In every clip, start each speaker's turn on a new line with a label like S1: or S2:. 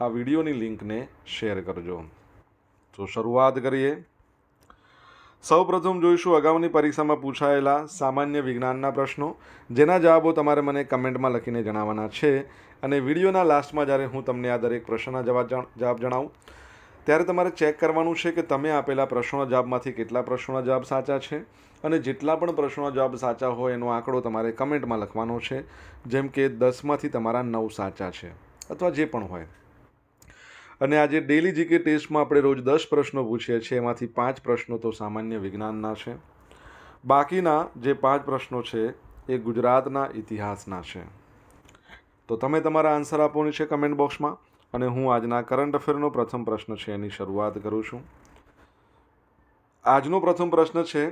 S1: આ વિડીયોની લિંકને શેર કરજો. તો શરૂઆત કરીએ. સૌપ્રથમ જોઈશું અગાઉની પરીક્ષામાં પૂછાયેલા સામાન્ય વિજ્ઞાનના પ્રશ્નો, જેના જવાબો તમારે મને કમેન્ટમાં લખીને જણાવવાના છે અને વિડીયોના લાસ્ટમાં જ્યારે હું તમને આ દરેક પ્રશ્નના જવાબ જવાબ જણાવું, ત્યારે તમારે ચેક કરવાનું છે કે તમે આપેલા પ્રશ્નોના જવાબમાંથી કેટલા પ્રશ્નોના જવાબ સાચા છે અને જેટલા પણ પ્રશ્નોના જવાબ સાચા હોય એનો આંકડો તમારે કમેન્ટમાં લખવાનો છે, જેમ કે દસમાંથી તમારા નવ સાચા છે, અથવા જે પણ હોય. અને આજે ડેલી જીકે ટેસ્ટમાં આપણે રોજ દસ પ્રશ્નો પૂછીએ છીએ, એમાંથી પાંચ પ્રશ્નો તો સામાન્ય વિજ્ઞાનના છે. બાકીના જે પાંચ પ્રશ્નો છે એ ગુજરાતના ઇતિહાસના છે. તો તમે તમારા આન્સર આપવાની છે કમેન્ટ બોક્સમાં અને હું આજના કરંટ અફેરનો પ્રથમ પ્રશ્ન છે એની શરૂઆત કરું છું. આજનો પ્રથમ પ્રશ્ન છે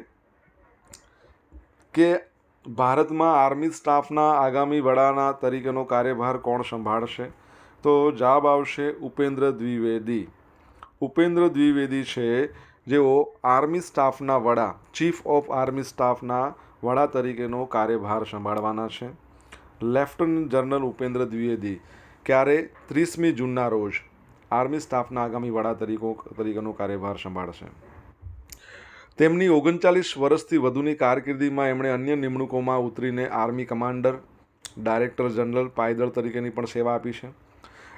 S1: કે ભારતમાં આર્મી સ્ટાફના આગામી વડાના તરીકેનો કાર્યભાર કોણ સંભાળશે? તો જવાબ આવશે ઉપેન્દ્ર દ્વિવેદી. ઉપેન્દ્ર દ્વિવેદી છે જેઓ આર્મી સ્ટાફના વડા, ચીફ ઓફ આર્મી સ્ટાફના વડા તરીકેનો કાર્યભાર સંભાળવાના છે. લેફ્ટનન્ટ જનરલ ઉપેન્દ્ર દ્વિવેદી, ક્યારે? ત્રીસમી જૂનના રોજ આર્મી સ્ટાફના આગામી વડા તરીકો, તરીકેનો કાર્યભાર સંભાળશે. તેમની ઓગણચાલીસ વર્ષથી વધુની કારકિર્દીમાં એમણે અન્ય નિમણૂકોમાં ઉતરીને આર્મી કમાન્ડર, ડાયરેક્ટર જનરલ, પાયદળ તરીકેની પણ સેવા આપી છે.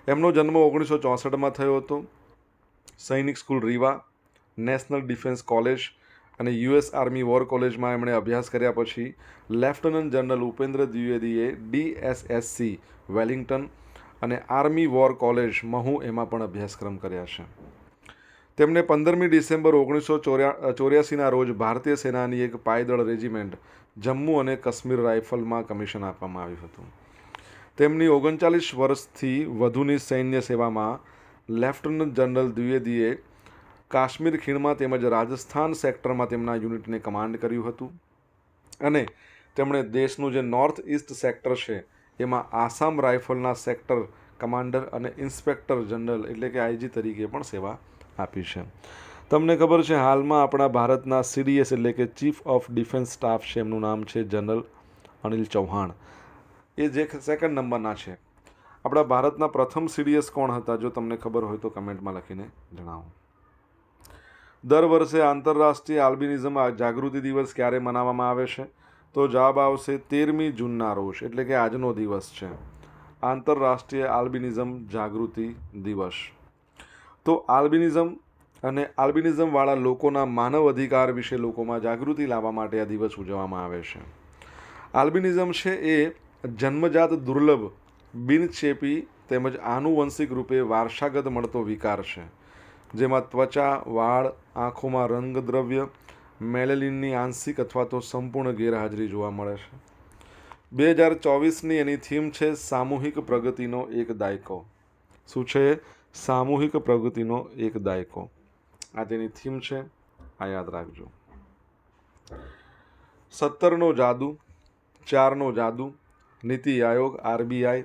S1: એમનો જન્મ ઓગણીસો ચોસઠમાં થયો હતો. સૈનિક school Rewa, national defence college અને યુએસ આર્મી વોર કોલેજમાં એમણે અભ્યાસ કર્યા પછી લેફ્ટનન્ટ જનરલ ઉપેન્દ્ર દ્વિવેદીએ ડીએસએસસી વેલિંગ્ટન અને આર્મી વોર કોલેજ મહુ એમાં પણ અભ્યાસક્રમ કર્યા છે. તેમણે પંદરમી ડિસેમ્બર ઓગણીસો ચોર્યા ચોર્યાસીના રોજ ભારતીય સેનાની એક પાયદળ રેજિમેન્ટ જમ્મુ અને કાશ્મીર રાઇફલમાં કમિશન આપવામાં આવ્યું હતું. તેમની ઓગણચાલીસ વર્ષથી વધુની સૈન્ય સેવામાં લેફ્ટનન્ટ જનરલ દ્વિવેદીએ કાશ્મીર ખીણમાં તેમજ રાજસ્થાન સેક્ટરમાં તેમના યુનિટને કમાન્ડ કર્યું હતું. અને તેમણે દેશનું જે નોર્થ ઇસ્ટ સેક્ટર છે, એમાં આસામ રાઇફલના સેક્ટર કમાન્ડર અને ઇન્સ્પેક્ટર જનરલ એટલે કે આઈજી તરીકે પણ સેવા આપી છે. તમને ખબર છે, હાલમાં આપણા ભારતના સીડીએસ એટલે કે ચીફ ઓફ ડિફેન્સ સ્ટાફ છે, એમનું નામ છે જનરલ અનિલ ચૌહાણ. એ જે સેકન્ડ નંબરના છે. આપણા ભારતના પ્રથમ સીડીએસ કોણ હતા? જો તમને ખબર હોય તો કમેન્ટમાં લખીને જણાવો. દર વર્ષે આંતરરાષ્ટ્રીય આલ્બિનિઝમ જાગૃતિ દિવસ ક્યારે મનાવવામાં આવે છે? તો જવાબ આવશે તેરમી જૂનના રોજ, એટલે કે આજનો દિવસ છે. આંતરરાષ્ટ્રીય આલ્બિનિઝમ જાગૃતિ દિવસ. તો આલ્બિનિઝમ અને આલ્બિનિઝમવાળા લોકોના માનવ અધિકાર વિશે લોકોમાં જાગૃતિ લાવવા માટે આ દિવસ ઉજવવામાં આવે છે. આલ્બિનિઝમ છે એ જન્મજાત દુર્લભ બિનચેપી તેમજ આનુવંશિક રૂપે વારસાગત મળતો વિકાર છે, જેમાં ત્વચા, વાળ, આંખોમાં રંગદ્રવ્ય મેલેલિનની આંશિક અથવા તો સંપૂર્ણ ગેરહાજરી જોવા મળે છે. બે હજાર ચોવીસની એની થીમ છે સામૂહિક પ્રગતિનો એક દાયકો. શું છે? સામૂહિક પ્રગતિનો એક દાયકો. આ તેની થીમ છે, આ યાદ રાખજો. સત્તરનો જાદુ, ચારનો જાદુ નીતિ આયોગ, આરબીઆઈ,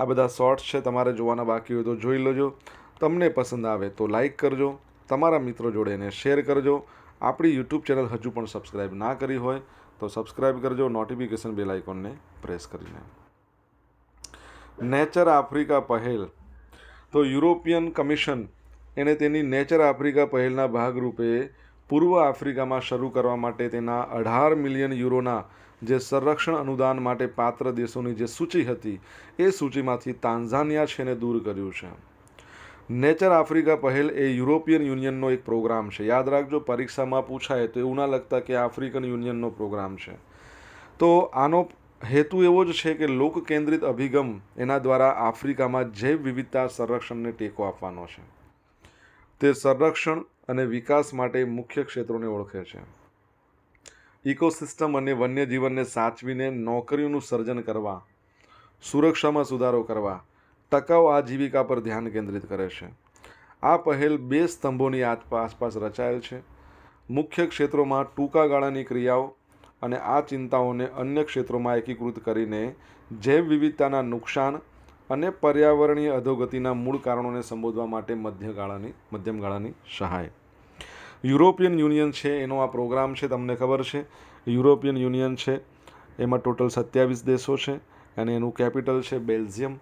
S1: આ બધા શોર્ટ્સ છે તમારે જોવાના બાકી હોય તો જોઈ લેજો. તમને પસંદ આવે તો લાઇક કરજો. તમારા મિત્રો જોડે એને શેર કરજો. આપણી યુટ્યુબ ચેનલ હજુ પણ સબસ્ક્રાઈબ ના કરી હોય તો સબસ્ક્રાઈબ કરજો. નોટિફિકેશન બેલ આઇકોનને પ્રેસ કરીને. નેચર આફ્રિકા પહેલ. તો યુરોપિયન કમિશન એણે તેની નેચર આફ્રિકા પહેલના ભાગરૂપે પૂર્વ આફ્રિકામાં શરૂ કરવા માટે તેના અઢાર મિલિયન યુરોના જે સંરક્ષણ અનુદાન માટે પાત્ર દેશોની જે સૂચિ હતી, એ સૂચિમાંથી તાન્ઝાનિયા છે એને દૂર કર્યું છે. નેચર આફ્રિકા પહેલ એ યુરોપિયન યુનિયનનો એક પ્રોગ્રામ છે. યાદ રાખજો, પરીક્ષામાં પૂછાય તો એવું ના લગતા કે આફ્રિકન યુનિયનનો પ્રોગ્રામ છે. તો આનો હેતુ એવો જ છે કે લોક કેન્દ્રિત અભિગમ એના દ્વારા આફ્રિકામાં જૈવ વિવિધતા સંરક્ષણને ટેકો આપવાનો છે. તે સંરક્ષણ અને વિકાસ માટે મુખ્ય ક્ષેત્રોને ઓળખે છે. ઇકોસિસ્ટમ અને વન્યજીવનને સાચવીને નોકરીઓનું સર્જન કરવા, સુરક્ષામાં સુધારો કરવા, ટકાઉ આજીવિકા પર ધ્યાન કેન્દ્રિત કરે છે. આ પહેલ બે સ્તંભોની આસપા- આસપાસ રચાયેલ છે. મુખ્ય ક્ષેત્રોમાં ટૂંકા ગાળાની ક્રિયાઓ અને આ ચિંતાઓને અન્ય ક્ષેત્રોમાં એકીકૃત કરીને જૈવ વિવિધતાના નુકસાન અને પર્યાવરણીય અધોગતિના મૂળ કારણોને સંબોધવા માટે મધ્ય ગાળાની મધ્યમ ગાળાની સહાય. યુરોપિયન યુનિયન છે, એનો આ પ્રોગ્રામ છે, તમને ખબર છે. યુરોપિયન યુનિયન છે, એમાં ટોટલ સત્યાવીસ દેશો છે અને એનું કેપિટલ છે બેલ્જિયમ.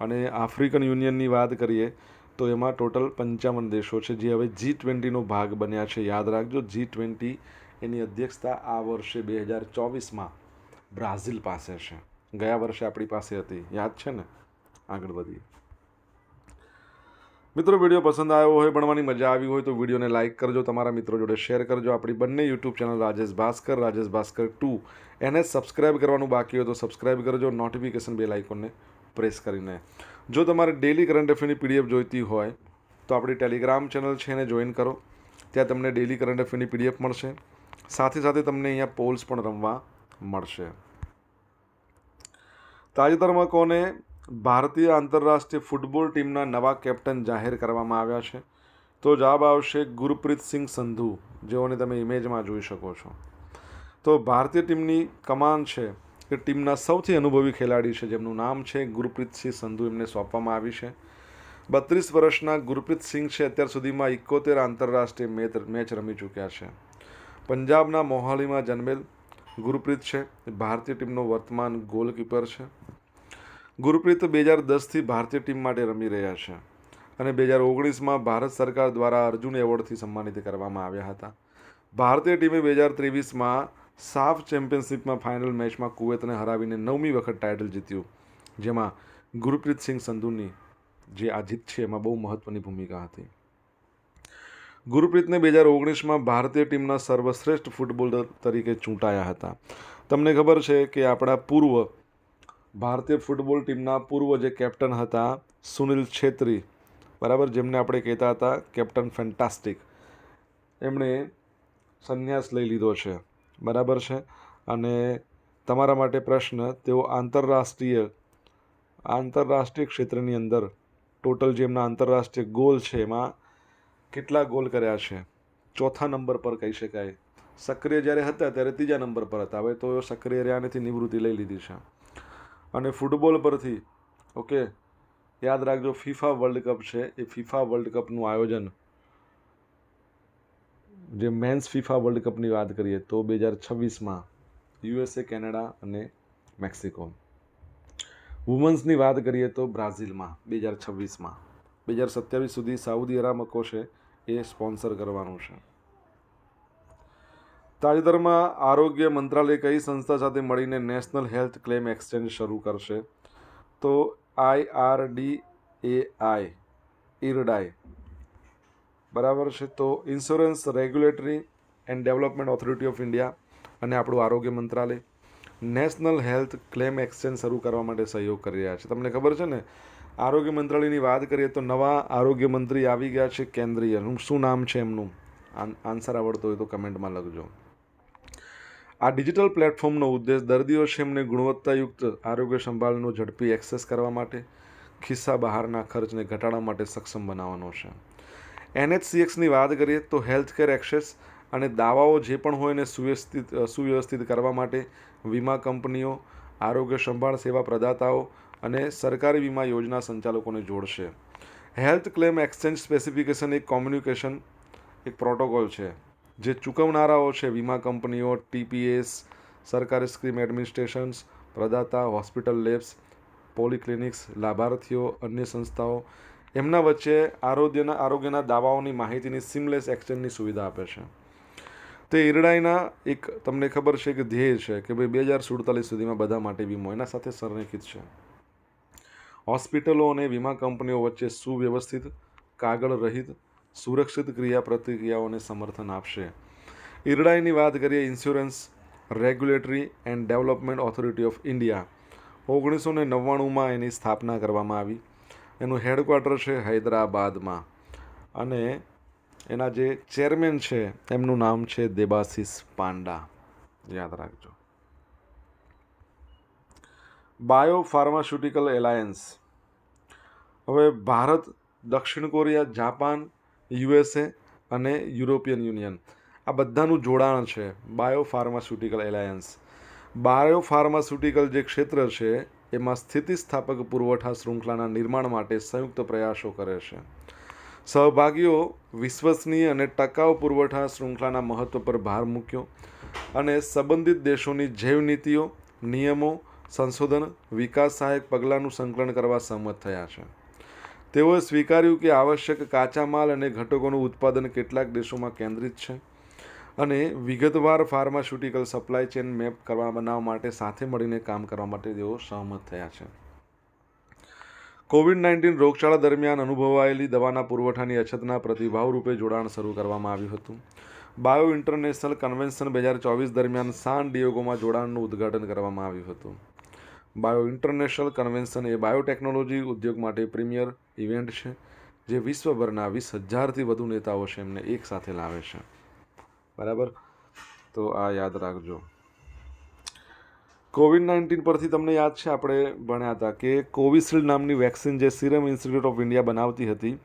S1: અને આફ્રિકન યુનિયનની વાત કરીએ તો એમાં ટોટલ પંચાવન દેશો છે, જે હવે જી ટ્વેન્ટીનો ભાગ બન્યા છે. યાદ રાખજો, જી ટ્વેન્ટી એની અધ્યક્ષતા આ વર્ષે બે હજાર ચોવીસમાં બ્રાઝિલ પાસે છે. ગયા વર્ષે આપણી પાસે હતી. યાદ છે ને? આગળ વધીએ. મિત્રો, વીડિયો પસંદ આવ્યો હોય, ભણવાની મજા આવી હોય તો વિડીયોને લાઇક કરજો, તમારા મિત્રો જોડે શેર કરજો. આપણી બંને YouTube channel Rajesh Bhaskar Rajesh Bhaskar two. એને સબસ્ક્રાઇબ કરવાનું બાકી હોય તો સબસ્ક્રાઇબ કરજો, નોટિફિકેશન બેલ આઇકોનને પ્રેસ કરીને. જો તમારે ડેલી કરંટ અફેરની પીડીએફ જોઈતી હોય, તો આપણી ટેલિગ્રામ ચેનલ છે, એને જોઈન કરો. ત્યાં તમને ડેલી કરંટ અફેરની પીડીએફ મળશે. સાથે સાથે તમને અહીંયા પોલ્સ પણ રમવા મળશે. તાજેતરમાં કોને ભારતીય આંતરરાષ્ટ્રીય ફૂટબોલ ટીમના નવા કેપ્ટન જાહેર કરવામાં આવ્યા છે. તો જવાબ આવશે ગુરપ્રીત સિંહ સંધુ, જેઓને તમે ઇમેજમાં જોઈ શકો છો. તો ભારતીય ટીમની કમાન છે એ ટીમના સૌથી અનુભવી ખેલાડી છે, જેમનું નામ છે ગુરપ્રીતસિંહ સંધુ, એમને સોંપવામાં આવી છે. બત્રીસ વર્ષના ગુરપ્રીત સિંહ છે, અત્યાર સુધીમાં એકોતેર આંતરરાષ્ટ્રીય મેચ રમી ચૂક્યા છે. પંજાબના મોહાલીમાં જન્મેલ ગુરપ્રીત છે. ભારતીય ટીમનો વર્તમાન ગોલકીપર છે. ગુરપ્રીત બે હજાર દસથી ભારતીય ટીમ માટે રમી રહ્યા છે અને બે હજાર ઓગણીસમાં ભારત સરકાર દ્વારા અર્જુન એવોર્ડથી સન્માનિત કરવામાં આવ્યા હતા. ભારતીય ટીમે બે હજાર ત્રેવીસમાં સાફ ચેમ્પિયનશિપમાં ફાઇનલ મેચમાં કુવૈતને હરાવીને નવમી વખત ટાઇટલ જીત્યું, જેમાં ગુરપ્રીત સિંહ સંધુની જે આ જીત છે એમાં બહુ મહત્ત્વની ભૂમિકા હતી. ગુરપ્રીતને બે હજાર ઓગણીસમાં ભારતીય ટીમના સર્વશ્રેષ્ઠ ફૂટબોલર તરીકે ચૂંટાયા હતા. તમને ખબર છે કે આપણા પૂર્વ ભારતીય ફૂટબોલ ટીમના પૂર્વ જે કેપ્ટન હતા, સુનિલ છેત્રી. બરાબર? જેમને આપણે કહેતા હતા, કેપ્ટન ફેન્ટાસ્ટિક. એમણે સંન્યાસ લઈ લીધો છે. બરાબર છે? અને તમારા માટે પ્રશ્ન, તેઓ આંતરરાષ્ટ્રીય આંતરરાષ્ટ્રીય ક્ષેત્રની અંદર, ટોટલ જે એમના આંતરરાષ્ટ્રીય ગોલ છે, એમાં કેટલા ગોલ કર્યા છે? ચોથા નંબર પર કહી શકાય. સક્રિય જ્યારે હતા, ત્યારે ત્રીજા નંબર પર હતા. હવે તો સક્રિય રહ્યાનેથી નિવૃત્તિ લઈ લીધી છે. અને ફૂટબોલ પરથી, ઓકે, યાદ રાખજો ફિફા વર્લ્ડ કપ છે. એ ફિફા વર્લ્ડ કપનું આયોજન, જે મેન્સ ફિફા વર્લ્ડ કપની વાત કરીએ તો બે હજાર છવ્વીસમાં યુએસએ કેનેડા અને મેક્સિકો વુમન્સની વાત કરીએ તો બ્રાઝિલમાં બે હજાર છવ્વીસમાં. બે હજાર સત્યાવીસ સુધી સાઉદી અરામકો છે. એ સ્પોન્સર કરવાનું છે. તાજેતરમાં આરોગ્ય મંત્રાલય કઈ સંસ્થા સાથે મળીને નેશનલ હેલ્થ ક્લેમ એક્સચેન્જ શરૂ કરશે? તો આઈ આર ડી એ આઈ ઇરડાઈ બરાબર છે? તો insurance regulatory and development authority of India અને આપણું આરોગ્ય મંત્રાલય નેશનલ હેલ્થ ક્લેમ એક્સચેન્જ શરૂ કરવા માટે સહયોગ કરી રહ્યા છે. તમને ખબર છે ને? આરોગ્ય મંત્રાલયની વાત કરીએ તો નવા આરોગ્ય મંત્રી આવી ગયા છે કેન્દ્રીય. શું નામ છે એમનું? આન્સર આવડતો હોય તો કમેન્ટમાં લખજો. આ ડિજિટલ પ્લેટફોર્મનો ઉદ્દેશ દર્દીઓ છે એમને ગુણવત્તાયુક્ત આરોગ્ય સંભાળનો ઝડપી એક્સેસ કરવા માટે, ખિસ્સા બહારના ખર્ચને ઘટાડવા માટે સક્ષમ બનાવવાનો છે. એનએચસીએક્સની વાત કરીએ તો હેલ્થ કેર એક્સેસ અને દાવાઓ જે પણ હોય એને સુવ્યવસ્થિત સુવ્યવસ્થિત કરવા માટે વીમા કંપનીઓ, આરોગ્ય સંભાળ સેવા પ્રદાતાઓ અને સરકારી વીમા યોજના સંચાલકોને જોડશે. હેલ્થ ક્લેમ એક્સચેન્જ સ્પેસિફિકેશન એક કોમ્યુનિકેશન, એક પ્રોટોકોલ છે. જે ચૂકવનારાઓ છે, વીમા કંપનીઓ, ટીપીએસ, સરકારી સ્કીમ એડમિનિસ્ટ્રેશન્સ, પ્રદાતા, હોસ્પિટલ લેબ્સ, પોલિક્લિનિક્સ, લાભાર્થીઓ, અન્ય સંસ્થાઓ, એમના વચ્ચે આરોગ્યના આરોગ્યના દાવાઓની માહિતીની સિમલેસ એક્સચેન્જની સુવિધા આપે છે. તે ઈરડાઈના એક તમને ખબર છે કે ધ્યેય છે કે ભાઈ બે હજાર સુડતાલીસ સુધીમાં બધા માટે વીમો એના સાથે સંરેખિત છે. હોસ્પિટલો અને વીમા કંપનીઓ વચ્ચે સુવ્યવસ્થિત, કાગળ રહિત સુરક્ષિત ક્રિયા પ્રતિક્રિયાઓને સમર્થન આપશે. ઈરડાઈની વાત કરીએ insurance regulatory and development authority of India ઓગણીસો ને નવ્વાણુંમાં એની સ્થાપના કરવામાં આવી. એનું હેડક્વાર્ટર છે હૈદરાબાદમાં. અને એના જે ચેરમેન છે, એમનું નામ છે દેબાશિસ પાંડા. યાદ રાખજો. બાયો ફાર્માસ્યુટિકલ એલાયન્સ હવે ભારત, દક્ષિણ કોરિયા, જાપાન યુએસએ અને યુરોપિયન યુનિયન. આ બધાનું જોડાણ છે bio pharmaceutical alliance. Bio pharmaceutical જે ક્ષેત્ર છે, એમાં સ્થિતિસ્થાપક પુરવઠા શૃંખલાના નિર્માણ માટે સંયુક્ત પ્રયાસો કરે છે. સહભાગીઓ વિશ્વસનીય અને ટકાઉ પુરવઠા શૃંખલાના મહત્ત્વ પર ભાર મૂક્યો અને સંબંધિત દેશોની જૈવ નીતિઓ, નિયમો, સંશોધન, વિકાસ સહાયક પગલાંનું સંકલન કરવા સહમત થયા છે. તેઓએ સ્વીકાર્યું કે આવશ્યક કાચા માલ અને ઘટકોનું ઉત્પાદન કેટલાક દેશોમાં કેન્દ્રિત છે અને વિગતવાર ફાર્માસ્યુટિકલ સપ્લાય ચેન મેપ કરવા બનાવવા માટે સાથે મળીને કામ કરવા માટે તેઓ સહમત થયા છે. કોવિડ નાઇન્ટીન રોગચાળા દરમિયાન અનુભવાયેલી દવાના પુરવઠાની અછતના પ્રતિભાવ રૂપે જોડાણ શરૂ કરવામાં આવ્યું હતું. બાયો ઇન્ટરનેશનલ કન્વેન્શન બે હજાર ચોવીસ દરમિયાન સાન ડિયોગોમાં જોડાણનું ઉદ્ઘાટન કરવામાં આવ્યું હતું. બાયો ઇન્ટરનેશનલ કન્વેન્શન એ બાયોટેકનોલોજી ઉદ્યોગ માટે પ્રીમિયર ઇવેન્ટ છે, જે વિશ્વભરના વીસ હજારથી વધુ નેતાઓ છે એમને એક સાથે લાવે છે. બરાબર? તો આ યાદ રાખજો. કોવિડ નાઇન્ટીન પરથી તમને યાદ છે, આપણે ભણ્યા હતા કે કોવિશિલ્ડ નામની વેક્સિન જે સિરમ ઇન્સ્ટિટ્યૂટ ઓફ ઇન્ડિયા બનાવતી હતી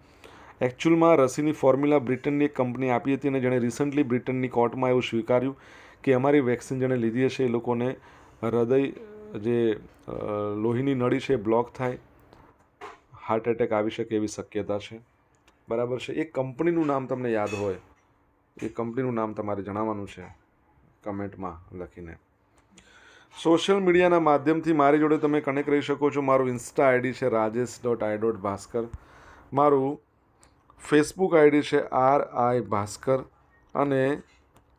S1: એકચ્યુઅલમાં રસીની ફોર્મ્યુલા બ્રિટનની એક કંપની આપી હતી અને જેણે રિસન્ટલી બ્રિટનની કોર્ટમાં એવું સ્વીકાર્યું કે અમારી વેક્સિન જેણે લીધી હશે એ લોકોને હૃદય જે લોહીની નળી છે બ્લોક થાય હાર્ટ એટેક આવી શકે એવી શક્યતા છે. બરાબર છે. એ કંપનીનું નામ તમને યાદ હોય, એ કંપનીનું નામ તમારે જણાવવાનું છે, કમેન્ટમાં લખીને. સોશિયલ મીડિયાના માધ્યમથી મારી જોડે તમે કનેક્ટ રહી શકો છો. મારું ઇન્સ્ટા આઈડી છે Rajesh dot I dot Bhaskar મારું ફેસબુક આઈડી છે આર આઈ ભાસ્કર. અને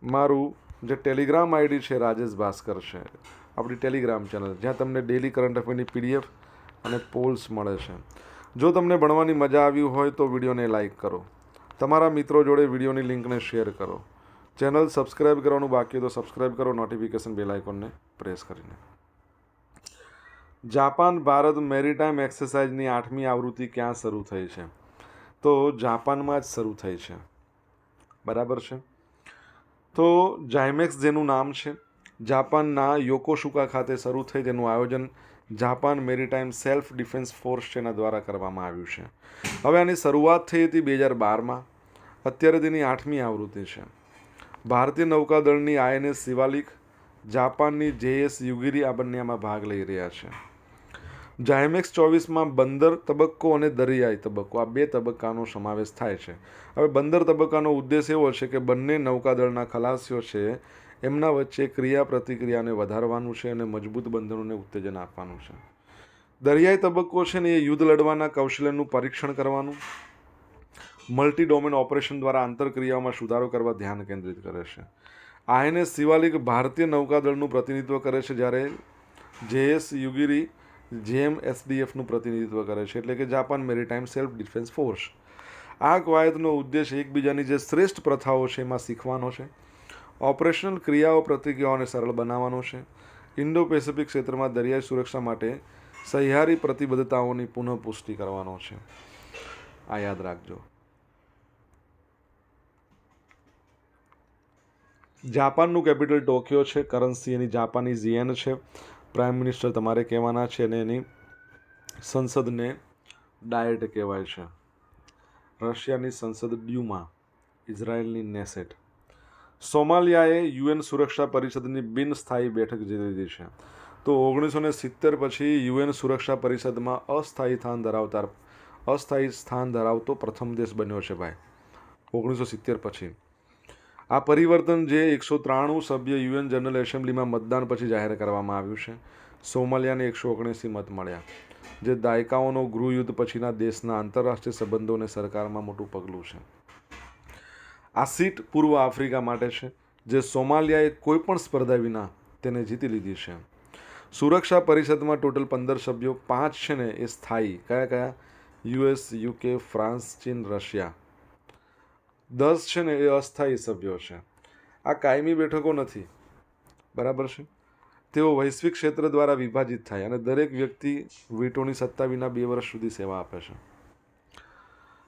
S1: મારું જે ટેલિગ્રામ આઈડી છે, રાજેશ ભાસ્કર છે. આપણી ટેલિગ્રામ ચેનલ જ્યાં તમને ડેલી કરંટ અફેરની પીડીએફ અને પોલ્સ મળે છે. જો તમને ભણવાની મજા આવી હોય તો વિડીયોને લાઇક કરો. તમારા મિત્રો જોડે વિડીયોની લિંકને શેર કરો. ચેનલ સબસ્ક્રાઇબ કરવાનું બાકી તો સબસ્ક્રાઇબ કરો નોટિફિકેશન બેલ આઇકોનને પ્રેસ કરીને. જાપાન, ભારત મેરીટાઈમ એક્સરસાઇઝની આઠમી આવૃત્તિ ક્યાં શરૂ થઈ છે? તો જાપાનમાં જ શરૂ થઈ છે. બરાબર છે? તો જાયમેક્સ જેનું નામ છે જાપાનના યોકોશુકા ખાતે શરૂ થઈ તેનું આયોજન Japan maritime self defence force છે દ્વારા કરવામાં આવ્યું છે. હવે આની શરૂઆત થઈ હતી બે હજાર બારમાં. અત્યારે તેની આઠમી આવૃત્તિ છે. ભારતીય નૌકાદળની આઈએનએસ શિવાલિક જાપાનની જેએસ યુગિરી આ બંને આમાં ભાગ લઈ રહ્યા છે. જાયમેક્સ ચોવીસમાં બંદર તબક્કો અને દરિયાઈ તબક્કો આ બે તબક્કાનો સમાવેશ થાય છે. હવે બંદર તબક્કાનો ઉદ્દેશ એવો છે કે બંને નૌકાદળના ખલાસીઓ છે એમના વચ્ચે ક્રિયા પ્રતિક્રિયાને વધારવાનું છે અને મજબૂત બંધનોને ઉત્તેજન આપવાનું છે. દરિયાઈ તબક્કો છે ને એ યુદ્ધ લડવાના કૌશલ્યનું પરીક્ષણ કરવાનું મલ્ટી ડોમેન ઓપરેશન દ્વારા આંતરક્રિયાઓમાં સુધારો કરવા ધ્યાન કેન્દ્રિત કરે છે. આઈએનએસ શિવાલિક ભારતીય નૌકાદળનું પ્રતિનિધિત્વ કરે છે જ્યારે જેએસ યુગિરી જેએમ એસડીએફનું પ્રતિનિધિત્વ કરે છે, એટલે કે Japan maritime self defence force. આ કવાયતનો ઉદ્દેશ એકબીજાની જે શ્રેષ્ઠ પ્રથાઓ છે એમાં શીખવાનો છે. ઓપરેશનલ ક્રિયાઓ પ્રતિક્રિયાઓને સરળ બનાવવાનો છે. ઇન્ડો પેસિફિક ક્ષેત્રમાં દરિયાઈ સુરક્ષા માટે સહિયારી પ્રતિબદ્ધતાઓની પુનઃપુષ્ટિ કરવાનો છે. આ યાદ રાખજો. જાપાનનું કેપિટલ ટોક્યો છે. કરન્સી એની જાપાની ઝીએન છે. પ્રાઇમ મિનિસ્ટર તમારે કહેવાના છે અને એની સંસદને ડાયટ કહેવાય છે. રશિયાની સંસદ ડ્યુમા, ઇઝરાયલની નેસેટ. સોમાલિયાએ યુએન સુરક્ષા પરિષદની બિનસ્થાયી બેઠક જીતી લીધી છે. તો ઓગણીસો ને સિત્તેર પછી યુએન સુરક્ષા પરિષદમાં અસ્થાયી સ્થાન ધરાવતા અસ્થાયી સ્થાન ધરાવતો પ્રથમ દેશ બન્યો છે ભાઈ. ઓગણીસો સિત્તેર પછી. આ પરિવર્તન જે એકસો ત્રાણું સભ્ય યુએન જનરલ એસેમ્બલીમાં મતદાન પછી જાહેર કરવામાં આવ્યું છે, સોમાલિયાને એકસો ઓગણીસી મત મળ્યા, જે દાયકાઓનો ગૃહયુદ્ધ પછીના દેશના આંતરરાષ્ટ્રીય સંબંધોને સરકારમાં મોટું પગલું છે. આ સીટ પૂર્વ આફ્રિકા માટે છે, જે સોમાલિયાએ કોઈ પણ સ્પર્ધા વિના તેને જીતી લીધી છે. સુરક્ષા પરિષદમાં ટોટલ પંદર સભ્યો, પાંચ છે ને એ સ્થાયી. કયા કયા? યુએસ, યુકે ફ્રાન્સ ચીન, રશિયા. દસ છે ને એ અસ્થાયી સભ્યો છે. આ કાયમી બેઠકો નથી. બરાબર છે? તેઓ વૈશ્વિક ક્ષેત્ર દ્વારા વિભાજિત થાય અને દરેક વ્યક્તિ વીટોની સત્તા વિના બે વર્ષ સુધી સેવા આપે છે.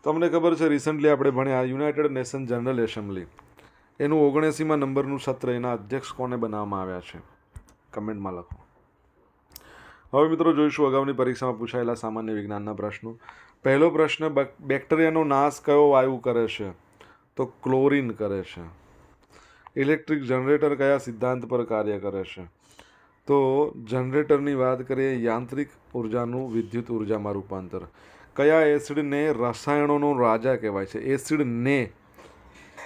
S1: તમને ખબર છે રિસન્ટલી આપણે ભણ્યા યુનાઇટેડ નેશન જનરલ એસેમ્બલી એનું ઓગણએંસીમાં નંબરનું સત્ર એના અધ્યક્ષ કોને બનાવવામાં આવ્યા છે? કમેન્ટમાં લખો. હવે મિત્રો જોઈશું અગાઉની પરીક્ષામાં પૂછાયેલા સામાન્ય વિજ્ઞાનના પ્રશ્નો. પહેલો પ્રશ્ન, બેક- બેક્ટેરિયાનો નાશ કયો વાયુ કરે છે? તો ક્લોરીન કરે છે. ઇલેક્ટ્રિક જનરેટર કયા સિદ્ધાંત પર કાર્ય કરે છે? તો જનરેટરની વાત કરીએ, યાંત્રિક ઉર્જાનું વિદ્યુત ઉર્જામાં રૂપાંતર. કયા એસિડને રસાયણોનો રાજા કહેવાય છે? એસિડને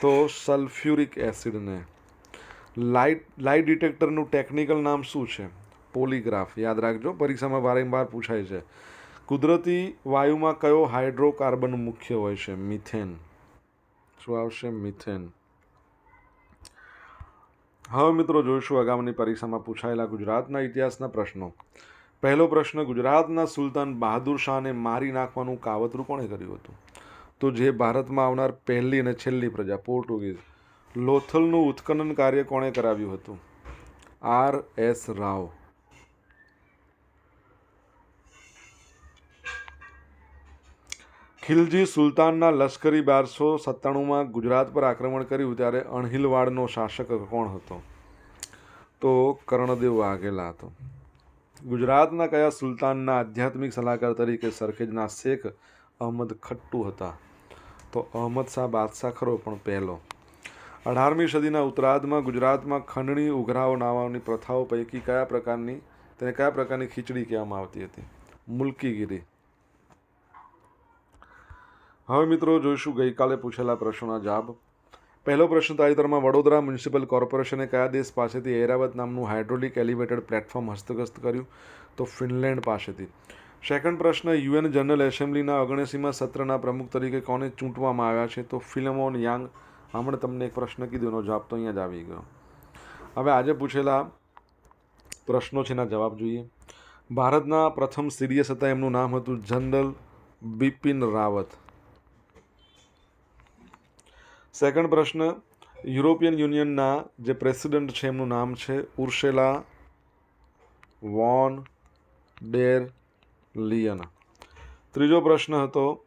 S1: તો સલ્ફ્યુરિક એસિડને. લાઇટ લાઇટ ડિટેક્ટરનું ટેકનિકલ નામ શું છે? પોલીગ્રાફ. યાદ રાખજો, પરીક્ષામાં વારંવાર પૂછાય છે. કુદરતી વાયુમાં કયો હાઇડ્રોકાર્બન મુખ્ય હોય છે? મિથેન. શું આવશે? મિથેન. હવે મિત્રો જોઈશું આગામી પરીક્ષામાં પૂછાયેલા ગુજરાતના ઇતિહાસના પ્રશ્નો. પહેલો પ્રશ્ન, ગુજરાતના સુલતાન બહાદુર શાહને મારી નાખવાનું કાવતરું કોણે કર્યું હતું? તો જે ભારતમાં આવનાર પહેલી અને છેલ્લી પ્રજા, પોર્ટુગીઝ. લોથલનું ઉત્ખનન કાર્ય કોણે કરાવ્યું હતું? R S Rao. ખિલજી સુલતાનના લશ્કરી બારસો સત્તાણુંમાં ગુજરાત પર આક્રમણ કર્યું ત્યારે અણહિલવાડનો શાસક કોણ હતો? તો કર્ણદેવ વાઘેલા હતો. ગુજરાતના કયા સુલતાનના આધ્યાત્મિક સલાહકાર તરીકે સરખેજના શેખ અહમદ ખટ્ટુ હતા? તો અહમદ શાહ બાદશાહ ખરો, પણ પહેલો. અઢારમી સદીના ઉત્તરાર્ધમાં ગુજરાતમાં ખંડણી ઉઘરાઓ નાવાની પ્રથાઓ પૈકી કયા પ્રકારની, તેને કયા પ્રકારની ખીચડી કહેવામાં આવતી હતી? મુલકીગીરી. હવે મિત્રો જોઈશું ગઈકાલે પૂછેલા પ્રશ્નોના જવાબ. પહેલો પ્રશ્ન, તાજેતરમાં વડોદરા મ્યુનિસિપલ કોર્પોરેશને કયા દેશ પાસેથી ઐરાવત નામનું હાઇડ્રોલિક એલિવેટેડ પ્લેટફોર્મ હસ્તગસ્ત કર્યું? તો ફિનલેન્ડ પાસેથી. સેકન્ડ પ્રશ્ન, યુએન જનરલ એસેમ્બલીના ઓગણસીમાં સત્રના પ્રમુખ તરીકે કોને ચૂંટવામાં આવ્યા છે? તો ફિલ્મોન યાંગ. હમણાં તમને એક પ્રશ્ન કીધો, એનો જવાબ તો અહીંયા જ આવી ગયો. હવે આજે પૂછેલા પ્રશ્નો છે, એના જવાબ જોઈએ. ભારતના પ્રથમ સિરિયસ હતા એમનું નામ હતું જનરલ બિપિન રાવત. સેકન્ડ પ્રશ્ન યુરોપિયન યુનિયનના જે પ્રેસિડેન્ટ છે, એમનું નામ છે ઉર્શેલા વોન ડેર લિયન. ત્રીજો પ્રશ્ન હતો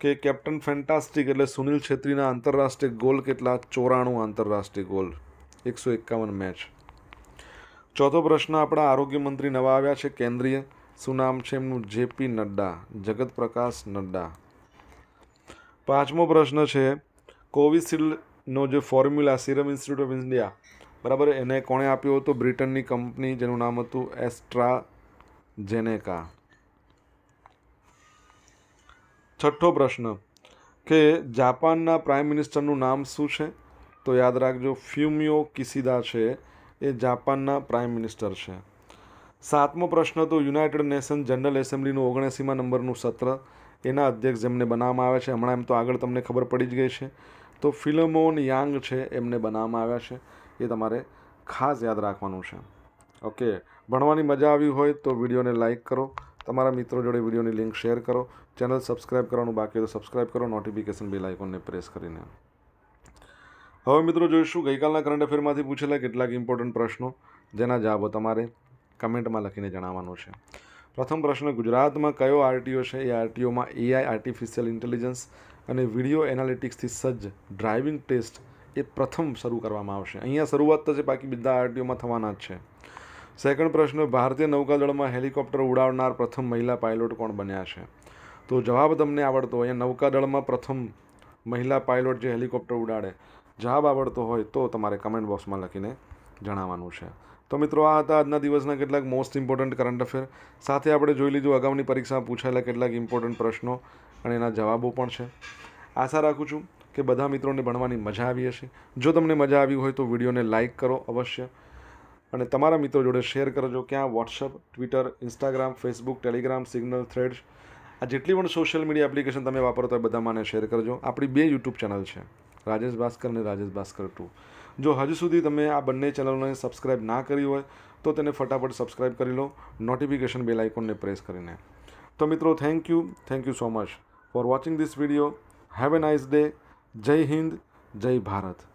S1: કે કેપ્ટન ફેન્ટાસ્ટિક એટલે સુનિલ છેત્રીના આંતરરાષ્ટ્રીય ગોલ કેટલા? ચોરાણું આંતરરાષ્ટ્રીય ગોલ. એકસો એકાવન મેચ ચોથો પ્રશ્ન, આપણા આરોગ્ય મંત્રી નવા આવ્યા છે, કેન્દ્રીય. શું નામ છે એમનું? જેપી નડ્ડા. જગત પ્રકાશ નડ્ડા. પાંચમો પ્રશ્ન છે કોવિશિલ્ડનો જે formula serum institute of India, બરાબર, એને કોણે આપ્યો હતો? બ્રિટનની કંપની જેનું નામ હતું એસ્ટ્રા જેનેકા છઠ્ઠો પ્રશ્ન કે જાપાનના પ્રાઇમ મિનિસ્ટરનું નામ શું છે? તો યાદ રાખજો, ફ્યુમિયો કિસિદા છે, એ જાપાનના પ્રાઇમ મિનિસ્ટર છે. સાતમો પ્રશ્ન તો યુનાઇટેડ નેશન જનરલ એસેમ્બલીનું ઓગણએંસીમાં નંબરનું સત્ર એના અધ્યક્ષ જેમને બનાવવામાં આવ્યા છે, હમણાં એમ તો આગળ તમને ખબર પડી જ ગઈ છે. તો ફિલમોન યાંગ છે, એમને બનાવવામાં આવ્યા છે. એ તમારે ખાસ યાદ રાખવાનું છે. ઓકે, ભણવાની મજા આવી હોય તો વિડીયોને લાઇક કરો. તમારા મિત્રો જોડે વિડીયોની લિંક શેર કરો. ચેનલ સબસ્ક્રાઇબ કરવાનું બાકી તો સબસ્ક્રાઇબ કરો. નોટિફિકેશન બેલ આઇકોનને પ્રેસ કરીને. હવે મિત્રો જોઈશું, ગઈકાલના કરંટ અફેરમાંથી પૂછેલા કેટલાક ઇમ્પોર્ટન્ટ પ્રશ્નો, જેના જવાબો તમારે કમેન્ટમાં લખીને જણાવવાનું છે. પ્રથમ પ્રશ્ન, ગુજરાતમાં કયો આરટીઓ છે? એ આરટીઓમાં એઆઈ આર્ટિફિશિયલ ઇન્ટેલિજન્સ અને વીડિયો એનાલિટિક્સથી સજ્જ. ડ્રાઇવિંગ ટેસ્ટ એ પ્રથમ શરૂ કરવામાં આવશે. અહીંયા શરૂઆત થશે બાકી બધા આરટીઓમાં થવાના જ છે. સેકન્ડ પ્રશ્ન, ભારતીય નૌકાદળમાં હેલિકોપ્ટર ઉડાવનાર પ્રથમ મહિલા પાયલોટ કોણ બન્યા છે? તો જવાબ તમને આવડતો હોય. નૌકાદળમાં પ્રથમ મહિલા પાયલોટ જે હેલિકોપ્ટર ઉડાડે, જવાબ આવડતો હોય તો તમારે કમેન્ટ બોક્સમાં લખીને જણાવવાનું છે. તો મિત્રો, આ હતા આજના દિવસના કેટલાક મોસ્ટ ઇમ્પોર્ટન્ટ કરંટ અફેર સાથે આપણે જોઈ લીધું અગાઉની પરીક્ષામાં પૂછાયેલા કેટલાક ઇમ્પોર્ટન્ટ પ્રશ્નો અને એના જવાબો પણ છે. આશા રાખું છું કે બધા મિત્રોને ભણવાની મજા આવી હશે. જો તમને મજા આવી હોય તો વિડીયોને લાઇક કરો અવશ્ય. અને તમારા મિત્રો જોડે શેર કરજો ક્યાં WhatsApp Twitter Instagram Facebook Telegram Signal Threads આ જેટલી પણ સોશિયલ મીડિયા એપ્લિકેશન તમે વાપરતો હોય બધા મને શેર કરજો. આપણી બે યુટ્યુબ ચેનલ છે. રાજેશ ભાસ્કર અને રાજેશ ભાસ્કર ટુ. જો હજુ સુધી તમે આ બંને ચેનલોને સબસ્ક્રાઇબ ના કરી હોય, તો તેને ફટાફટ સબસ્ક્રાઇબ કરી લો નોટિફિકેશન બેલ આઇકોનને પ્રેસ કરીને. તો મિત્રો thank you thank you so much for watching this video have a nice day જય હિન્દ જય ભારત